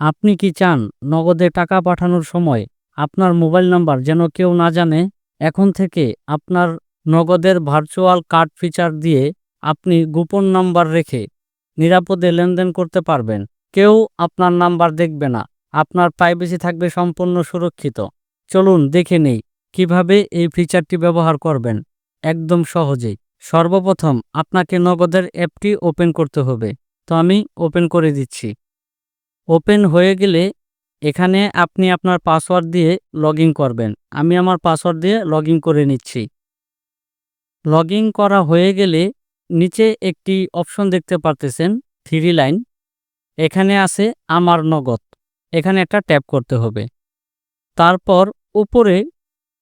আপনি কি চান নগদে টাকা পাঠানোর সময় আপনার মোবাইল নাম্বার যেন কেউ না জানে? এখন থেকে আপনার নগদের ভার্চুয়াল কার্ড ফিচার দিয়ে আপনি গোপন নাম্বার রেখে নিরাপদে লেনদেন করতে পারবেন। কেউ আপনার নাম্বার দেখবে না। আপনার প্রাইভেসি থাকবে সম্পূর্ণ সুরক্ষিত। চলুন দেখে নেই কীভাবে এই ফিচারটি ব্যবহার করবেন। একদম সহজেই। সর্বপ্রথম আপনাকে নগদের অ্যাপটি ওপেন করতে হবে। তো আমি ওপেন করে দিচ্ছি। ওপেন হয়ে গেলে এখানে আপনি আপনার পাসওয়ার্ড দিয়ে লগ করবেন। আমি আমার পাসওয়ার্ড দিয়ে লগ করে নিচ্ছি। লগ করা হয়ে গেলে নিচে একটি অপশন দেখতে পারতেছেন, থ্রি লাইন। এখানে আছে আমার নগদ। এখানে একটা ট্যাপ করতে হবে। তারপর উপরে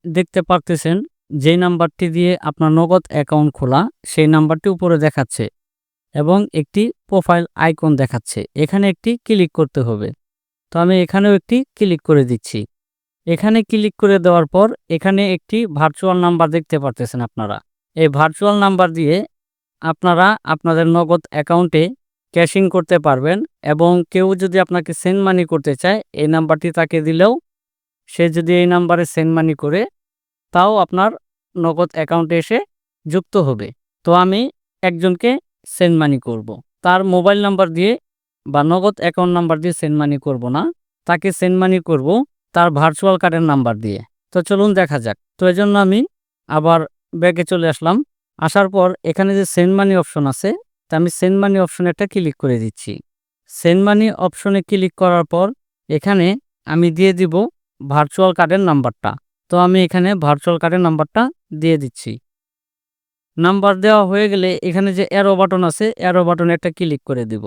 দেখতে পারতেছেন, যেই নাম্বারটি দিয়ে আপনার নগদ অ্যাকাউন্ট খোলা, সেই নাম্বারটি উপরে দেখাচ্ছে। এবং একটি প্রোফাইল আইকন দেখাচ্ছে। এখানে একটি ক্লিক করতে হবে। তো আমি এখানেও একটি ক্লিক করে দিচ্ছি। এখানে ক্লিক করে দেওয়ার পর এখানে একটি ভার্চুয়াল নাম্বার দেখতে পারতেছেন আপনারা। এই ভার্চুয়াল নাম্বার দিয়ে আপনারা আপনাদের নগদ অ্যাকাউন্টে ক্যাশিং করতে পারবেন এবং কেউ যদি আপনাকে সেন্ড মানি করতে চায়, এই নাম্বারটি তাকে দিলেও সে যদি এই নাম্বারে সেন্ড মানি করে, তাও আপনার নগদ অ্যাকাউন্টে এসে যুক্ত হবে। তো আমি একজনকে সেন্ড মানি করব। তার মোবাইল নাম্বার দিয়ে বা নগদ অ্যাকাউন্ট নাম্বার দিয়ে সেন্ড মানি করব না। তাকে সেন্ড মানি করব তার ভার্চুয়াল কার্ডের নাম্বার দিয়ে। তো চলুন দেখা যাক। তো এই জন্য আমি আবার ব্যাগে চলে আসলাম। আসার পর এখানে যে সেন্ড মানি অপশন আছে, তা আমি সেন্ড মানি অপশনে একটা ক্লিক করে দিচ্ছি। সেন্ড মানি অপশনে ক্লিক করার পর এখানে আমি দিয়ে দিব ভার্চুয়াল কার্ডের নাম্বারটা তো আমি এখানে ভার্চুয়াল কার্ডের নাম্বারটা দিয়ে দিচ্ছি। নাম্বার দেওয়া হয়ে গেলে এখানে যে অ্যারো বাটন আছে অ্যারো বাটনে একটা ক্লিক করে দিব।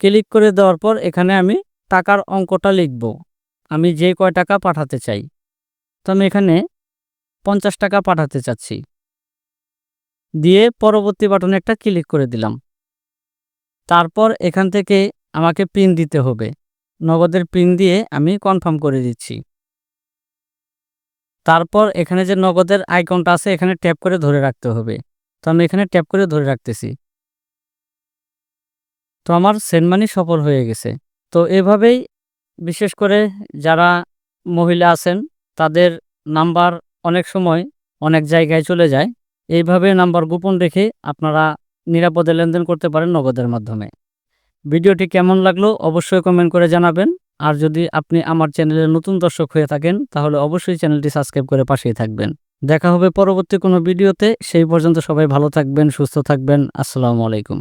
ক্লিক করে দেওয়ার পর এখানে আমি টাকার অঙ্কটা লিখব। আমি যে কয় টাকা পাঠাতে চাই। তো আমি এখানে পঞ্চাশ টাকা পাঠাতে চাচ্ছি। দিয়ে পরবর্তী বাটনে একটা ক্লিক করে দিলাম। তারপর এখান থেকে আমাকে পিন দিতে হবে। নগদের পিন দিয়ে আমি কনফার্ম করে দিচ্ছি। তারপর এখানে যে নগদের আইকনটা আছে, এখানে ট্যাপ করে ধরে রাখতে হবে। তো আমি এখানে ট্যাপ করে ধরে রাখতেছি। তো আমার সেন্ড মানি সফল হয়ে গেছে। তো এভাবেই বিশেষ করে যারা মহিলা আছেন, তাদের নাম্বার অনেক সময় অনেক জায়গায় চলে যায়। এইভাবে নাম্বার গোপন রেখে আপনারা নিরাপদে লেনদেন করতে পারেন নগদের মাধ্যমে। ভিডিওটি কেমন লাগল অবশ্যই কমেন্ট করে জানাবেন। আর যদি আপনি আমার চ্যানেলের নতুন দর্শক হয়ে থাকেন, তাহলে অবশ্যই চ্যানেলটি সাবস্ক্রাইব করে পাশেই থাকবেন। দেখা হবে পরবর্তী কোনো ভিডিওতে। সেই পর্যন্ত সবাই ভালো থাকবেন, সুস্থ থাকবেন। আসসালামু আলাইকুম।